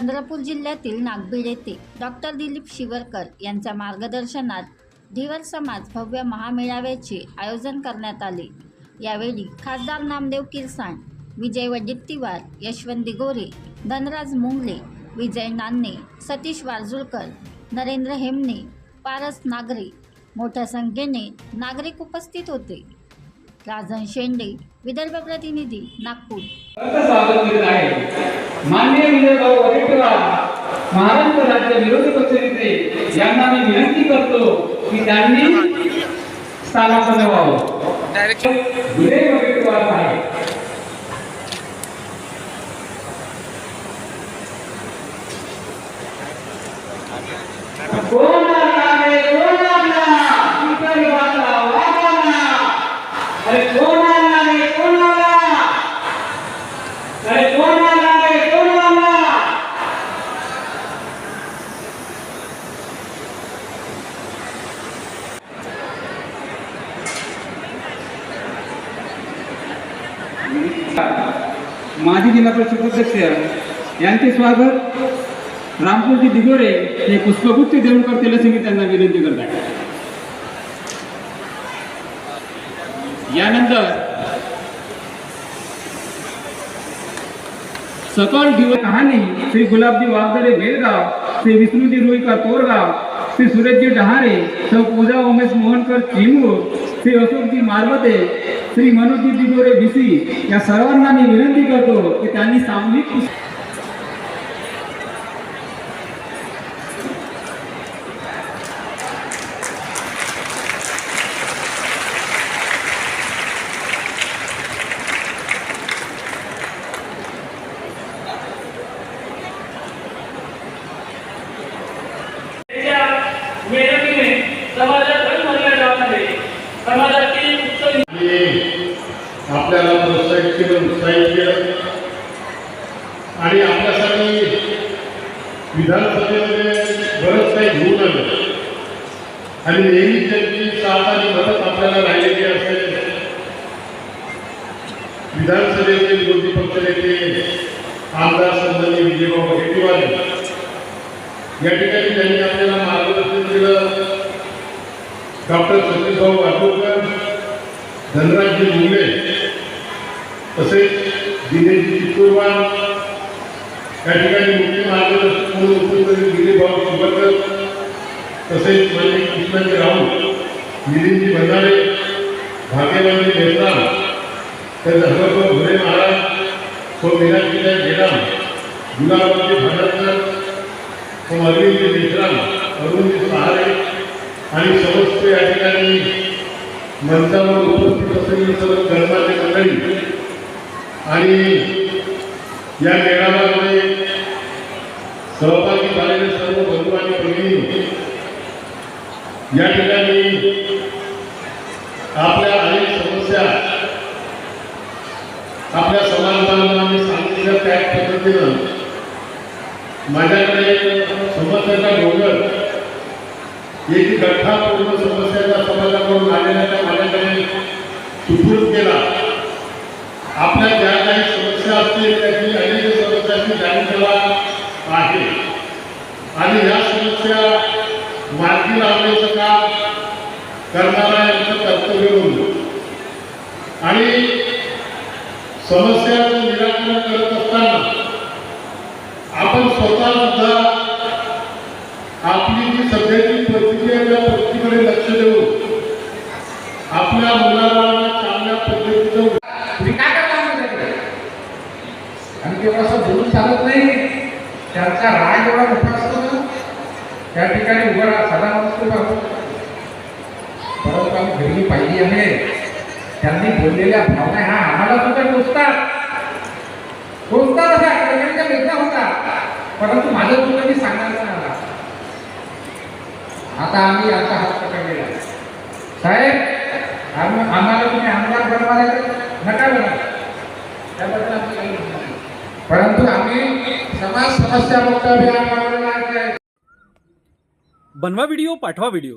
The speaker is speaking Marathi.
चंद्रपूर जिल्ह्यातील नागभीड येथे डॉक्टर दिलीप शिवरकर यांच्या मार्गदर्शनात धीवर समाज भव्य महामेळाव्याचे आयोजन करण्यात आले. यावेळी खासदार नामदेव किरसाण विजय वडेट्टीवार यशवंत दिगोरे धनराज मुंगले विजय नान्ने सतीश वारजुळकर नरेंद्र हेमने पारस नागरे मोठ्या संख्येने नागरिक उपस्थित होते. राजन शेंडे विदर्भ प्रतिनिधी नागपूर. खरंच स्वागत करीत आहे. माननीय विजयभाऊ वडेट्टीवार महाराष्ट्र राज्य विरोधी पक्षनेते यांना मी विनंती करतो की त्यांनी स्थानापन्न व्हावं विजय वडेट्टीवार साहेब कोण आला रे कोण आला इतर वाचा वाचा अरे कोण आला रे कोण आला अरे कोण आला रे कोण आला माजी जिल्हा परिषद अध्यक्ष यांचे स्वागत. रामपूरजी दिगोरे हे पुष्पगुच्छ देऊन करतील असे मी त्यांना विनंती करत आहे. यानंतर सकल दिवस कहाणी श्री गुलाबजी वागदरे बेलगाव श्री विष्णूजी रुईकर तोरगाव श्री सुरेशजी डहारे सौ पूजा उमेश मोहनकर चिमूर श्री अशोकजी मारवते श्री मनोजी दिगोरे भिसी या सर्वांना मी विनंती करतो की त्यांनी सामूहिक आपल्याला साहित्य आणि आपल्यासाठी विधानसभेमध्ये बरंच काही घेऊन आलं. आणि नेहमी त्यांची साथ आणि मदत आपल्याला राहिलेली असेल विधानसभेचे विरोधी पक्षनेते आमदार संदर्भी विजयभाऊ वडेट्टीवार या ठिकाणी त्यांनी आपल्याला मार्गदर्शन केलं. डॉक्टर सतीशभाऊ वाघोरकर धनराजजी मुंगले तसेच दिनेश चित्तूरवार या ठिकाणी मुख्य मार्गदर्शक म्हणून उपस्थित दिलीप भाऊ शिवकर तसेच मान्य कृष्णाजी राऊत नितीनजी भंडारे भाग्यवानजी मेहता तर धर्मभाऊ घुरे महाराज सो मीनाक्षीताई गेडाम गुलाबजी भांडरकर सो अरविंदजी मेश्राम अरुणजी सहारे आणि समस्त या ठिकाणी मंचावर उपस्थित असलेली सर्व या ठिकाणी आपल्या अनेक समस्या आपल्या समाजाला मी सांगितलं त्या पद्धतीनं. माझ्याकडे समस्याचा डोंगर एक गठ्ठापूर्ण समस्याचा समाजाकडून आलेल्या माझ्याकडे सुपूर्द केला. आपल्या ज्या काही समस्या असतील त्याची अनेक समस्यांची जाणीव आहे. आणि या समस्या मार्गी लावण्याचा करणारा यांचं कर्तव्य म्हणून आणि समस्याचं निराकरण करत असताना आपण स्वतः सुद्धा आपली जी सध्याची परिस्थिती आहे त्या परिस्थितीकडे लक्ष देऊन आपल्या मुलाबाळांना चांगल्या पद्धतीचं तुम्ही काय करता आमच्याकडे आणि तेव्हा असं बोलून चालत नाही. त्यांचा राग एवढा मोठा असतो ना त्या ठिकाणी उभं राहा साधा नसतो बाबू परंतु आम्ही घरी पाहिली आहे. त्यांनी बोललेल्या भावना ह्या आम्हाला सुद्धा टोचतात टोचतात अशा कल्याणच्या वेदना होतात परंतु माझं तुला मी सांगणार नाही आला आता आम्ही आता हात पकडलेला साहेब आम्हाला तुम्ही आमदार बनवायला नका बना त्याबद्दल आमचं काही परंतु आम्ही समाज समस्या मोठा बनवा व्हिडिओ पाठवा व्हिडिओ.